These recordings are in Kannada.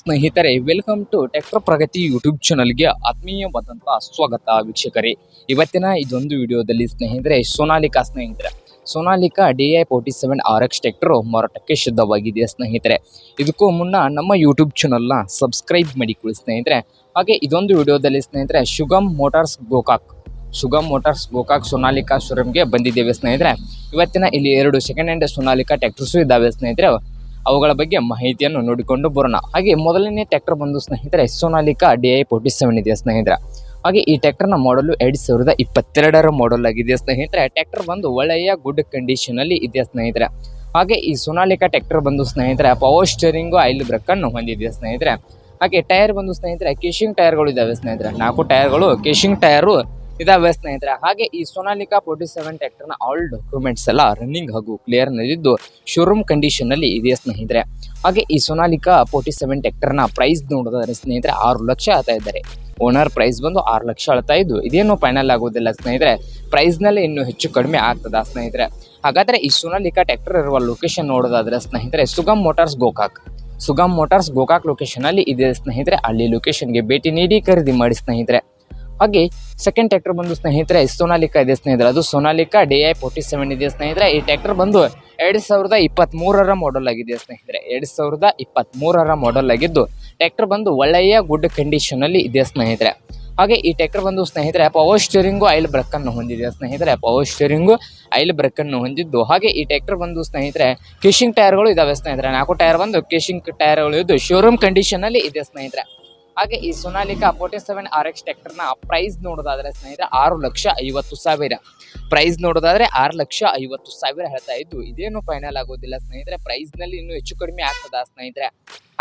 ಸ್ನೇಹಿತರೆ welcome to tractor Pragati YouTube ಚಾನಲ್ಗೆ ಆತ್ಮೀಯವಾದಂತಹ ಸ್ವಾಗತ ವೀಕ್ಷಕರೇ. ಇವತ್ತಿನ ಇದೊಂದು ವಿಡಿಯೋದಲ್ಲಿ ಸ್ನೇಹಿತರೆ, ಸೋನಾಲಿಕಾ ಸ್ನೇಹಿತರೆ. Sonalika D I forty seven R X tractor ಮಾರಾಟಕ್ಕೆ ಸಿದ್ಧವಾಗಿದೆ ಸ್ನೇಹಿತರೆ? ಇದಕ್ಕೂ ಮುನ್ನ ನಮ್ಮ ಯೂಟ್ಯೂಬ್ ಚಾನಲ್ನ ಸಬ್ಸ್ಕ್ರೈಬ್ ಮಾಡಿಕೊಳ್ಳಿ ಸ್ನೇಹಿತರೆ. ಹಾಗೆ ಇದೊಂದು ವಿಡಿಯೋದಲ್ಲಿ ಸ್ನೇಹಿತರೆ ಶುಗಮ್ ಮೋಟಾರ್ಸ್ ಗೋಕಾಕ್ ಶುಗಮ್ ಮೋಟಾರ್ಸ್ ಗೋಕಾಕ್ ಸೋನಾಲಿಕಾ ಶೋರೂಮ್ಗೆ ಬಂದಿದ್ದೇವೆ ಸ್ನೇಹಿತರೆ. ಇವತ್ತಿನ ಇಲ್ಲಿ ಎರಡು ಸೆಕೆಂಡ್ ಹ್ಯಾಂಡ್ ಸೋನಾಲಿಕಾ ಟ್ಯಾಕ್ಟರ್ಸು ಇದ್ದಾವೆ ಸ್ನೇಹಿತರೆ. ಅವುಗಳ ಬಗ್ಗೆ ಮಾಹಿತಿಯನ್ನು ನೋಡಿಕೊಂಡು ಬರೋಣ. ಹಾಗೆ ಮೊದಲನೇ ಟ್ರ್ಯಾಕ್ಟರ್ ಬಂದು ಸ್ನೇಹಿತರೆ, Sonalika D I forty seven ಇದೆ ಸ್ನೇಹಿತರೆ? ಹಾಗೆ ಈ ಟ್ಯಾಕ್ಟರ್ನ ಮಾಡಲು ಎರಡು ಸಾವಿರದ ಇಪ್ಪತ್ತೆರಡರ ಮಾಡಲ್ ಆಗಿದೆ ಸ್ನೇಹಿತರೆ? ಟ್ಯಾಕ್ಟರ್ ಬಂದು ಒಳ್ಳೆಯ ಗುಡ್ ಕಂಡೀಷನ್ ಅಲ್ಲಿ ಇದೆ ಸ್ನೇಹಿತರೆ? ಹಾಗೆ ಈ ಸೋನಾಲಿಕಾ ಟ್ಯಾಕ್ಟರ್ ಬಂದು ಸ್ನೇಹಿತರೆ ಪವರ್ ಸ್ಟೇರಿಂಗು ಆಯಿಲ್ ಬ್ರೇಕ್ ಅನ್ನು ಹೊಂದಿದೆ ಸ್ನೇಹಿತರೆ? ಹಾಗೆ ಟೈರ್ ಬಂದು ಸ್ನೇಹಿತರೆ ಕೇಶಿಂಗ್ ಟೈರ್ಗಳು ಇದಾವೆ ಸ್ನೇಹಿತರೆ. ನಾಲ್ಕು ಟೈರ್ಗಳು ಕೇಶಿಂಗ್ ಟೈರು ಇದಾವೆ ಸ್ನೇಹಿತರೆ. ಹಾಗೆ ಈ ಸೋನಾಲಿಕಾ ಫೋರ್ಟಿ ಸೆವೆನ್ ಟ್ರ್ಯಾಕ್ಟರ್ನ ಆಲ್ ಡಾಕ್ಯುಮೆಂಟ್ಸ್ ಎಲ್ಲ ರನ್ನಿಂಗ್ ಹಾಗೂ ಕ್ಲಿಯರ್ ನಲ್ಲಿದ್ದು ಶೋರೂಮ್ ಕಂಡೀಷನ್ ಅಲ್ಲಿ ಇದೆ ಸ್ನೇಹಿತರೆ. ಹಾಗೆ ಈ ಸೋನಾಲಿಕಾ ಫೋರ್ಟಿ ಸೆವೆನ್ ಟ್ರ್ಯಾಕ್ಟರ್ನ ಪ್ರೈಸ್ ನೋಡೋದಾದ್ರೆ ಸ್ನೇಹಿತರೆ ಆರು ಲಕ್ಷ ಆಗ್ತಾ ಇದ್ದಾರೆ. ಓನರ್ ಪ್ರೈಸ್ ಬಂದು ಆರು ಲಕ್ಷ ಅಳ್ತಾ ಇದ್ದು ಇದೇನು ಫೈನಲ್ ಆಗೋದಿಲ್ಲ ಸ್ನೇಹಿತರೆ. ಪ್ರೈಸ್ನಲ್ಲಿ ಇನ್ನೂ ಹೆಚ್ಚು ಕಡಿಮೆ ಆಗ್ತದ ಸ್ನೇಹಿತರೆ. ಹಾಗಾದ್ರೆ ಈ ಸೋನಾಲಿಕಾ ಟ್ರ್ಯಾಕ್ಟರ್ ಇರುವ ಲೊಕೇಶನ್ ನೋಡೋದಾದ್ರೆ ಸ್ನೇಹಿತರೆ Sugam motors Gokak. Sugam motors Gokak location ಅಲ್ಲಿ ಇದೆ ಸ್ನೇಹಿತರೆ. ಅಲ್ಲಿ ಲೊಕೇಶನ್ಗೆ ಭೇಟಿ ನೀಡಿ ಖರೀದಿ ಮಾಡಿ ಸ್ನೇಹಿತರೆ. ಹಾಗೆ ಸೆಕೆಂಡ್ ಟ್ಯಾಕ್ಟರ್ ಬಂದು ಸ್ನೇಹಿತರೆ, ಸೋನಾಲಿಕಾ ಇದೆ ಸ್ನೇಹಿತರೆ. ಅದು Sonalika D I forty seven ಇದೆ ಸ್ನೇಹಿತರೆ. ಈ ಟ್ಯಾಕ್ಟರ್ ಬಂದು ಎರಡು ಸಾವಿರದ ಇಪ್ಪತ್ತ್ಮೂರರ ಮಾಡೆಲ್ ಆಗಿದೆ ಸ್ನೇಹಿತರೆ. ಎರಡು ಸಾವಿರದ ಇಪ್ಪತ್ತ್ಮೂರರ ಮಾಡೆಲ್ ಆಗಿದ್ದು ಟ್ಯಾಕ್ಟರ್ ಬಂದು ಒಳ್ಳೆಯ ಗುಡ್ ಕಂಡೀಷನಲ್ಲಿ ಇದೆ ಸ್ನೇಹಿತರೆ. ಹಾಗೆ ಈ ಟ್ಯಾಕ್ಟರ್ ಬಂದು ಸ್ನೇಹಿತರೆ ಪವರ್ ಸ್ಟೇರಿಂಗು ಆಯಿಲ್ ಬ್ರಕ್ಕನ್ನು ಹೊಂದಿದೆ ಸ್ನೇಹಿತರೆ. ಪವರ್ ಸ್ಟೇರಿಂಗು ಆಯಿಲ್ ಬ್ರೇಕ್ ಅನ್ನು ಹೊಂದಿದ್ದು. ಹಾಗೆ ಈ ಟ್ಯಾಕ್ಟರ್ ಬಂದು ಸ್ನೇಹಿತರೆ ಕಿಶಿಂಗ್ ಟೈರ್ಗಳು ಇದಾವೆ ಸ್ನೇಹಿತರೆ. ನಾಲ್ಕು ಟೈರ್ ಬಂದು ಕಿಶಿಂಗ್ ಟೈರ್ಗಳು ಇದ್ದು ಶೋರೂಮ್ ಕಂಡೀಷನಲ್ಲಿ ಇದೆ ಸ್ನೇಹಿತರೆ. ಹಾಗೆ ಈ Sonalika forty seven R X ಟ್ರ್ಯಾಕ್ಟರ್ನ ಪ್ರೈಸ್ ನೋಡೋದಾದ್ರೆ ಸ್ನೇಹಿತರೆ ಆರು ಲಕ್ಷ ಐವತ್ತು ಸಾವಿರ. ಪ್ರೈಸ್ ನೋಡೋದಾದ್ರೆ ಆರು ಲಕ್ಷ ಐವತ್ತು ಸಾವಿರ ಹೇಳ್ತಾ ಇದ್ದು, ಇದೇನು ಫೈನಲ್ ಆಗೋದಿಲ್ಲ ಸ್ನೇಹಿತರೆ. ಪ್ರೈಸ್ನಲ್ಲಿ ಇನ್ನೂ ಹೆಚ್ಚು ಕಡಿಮೆ ಆಗ್ತದ ಸ್ನೇಹಿತರೆ?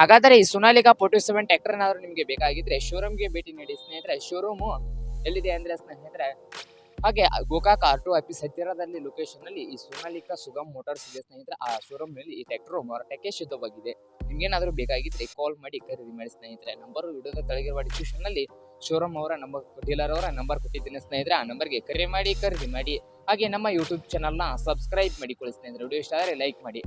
ಹಾಗಾದರೆ ಈ ಸೊನಾಲಿಕಾ ಫೋರ್ಟಿ ಸೆವೆನ್ ಟ್ರ್ಯಾಕ್ಟರ್ ಏನಾದ್ರು ನಿಮಗೆ ಬೇಕಾಗಿದ್ರೆ ಶೋರೂಮ್ಗೆ ಭೇಟಿ ನೀಡಿ ಸ್ನೇಹಿತರೆ. ಶೋರೂಮು ಎಲ್ಲಿದೆ ಅಂದರೆ ಸ್ನೇಹಿತರೆ? ಹಾಗೆ ಗೋಕಾಕ್ ಆರ್ ಟು ಆಫೀಸ್ ಹತ್ತಿರದಲ್ಲಿ ಲೊಕೇಶನ್ ಅಲ್ಲಿ ಈ ಸೋನಾಲಿಕಾ ಸುಗಮ್ ಮೋಟಾರ್ಸ್ ಇದೆ ಸ್ನೇಹಿತರೆ. ಆ ಶೋರೂಮ್ನಲ್ಲಿ ಈ ಟ್ರ್ಯಾಕ್ಟರ್ ಮಾರಾಟಕ್ಕೆ ಸಿದ್ಧವಾಗಿದೆ ನಿಮ್ಗೇನಾದ್ರೂ ಬೇಕಾಗಿದ್ರೆ ಕಾಲ್ ಮಾಡಿ ಖರೀದಿ ಮಾಡಿ ಸ್ನೇಹಿತರೆ. ನಂಬರ್ ವಿಡಿಯೋದ ಕೆಳಗಿರುವ ಡಿಸ್ಕ್ರಿಪ್ಷನ್ನಲ್ಲಿ ಶೋರೂಮ್ ಅವರ ನಂಬರ್ ಡೀಲರ್ ಅವರ ನಂಬರ್ ಕೊಟ್ಟಿದ್ದೀನಿ ಸ್ನೇಹಿತರೆ. ಆ ನಂಬರ್ಗೆ ಕರೆ ಮಾಡಿ, ಖರೀದಿ ಮಾಡಿ. ಹಾಗೆ ನಮ್ಮ ಯೂಟ್ಯೂಬ್ ಚಾನಲ್ನ ಸಬ್ಸ್ಕ್ರೈಬ್ ಮಾಡಿಕೊಳ್ಳಿ ಸ್ನೇಹಿತರೆ. ವಿಡಿಯೋ ಇಷ್ಟ ಆದರೆ ಲೈಕ್ ಮಾಡಿ.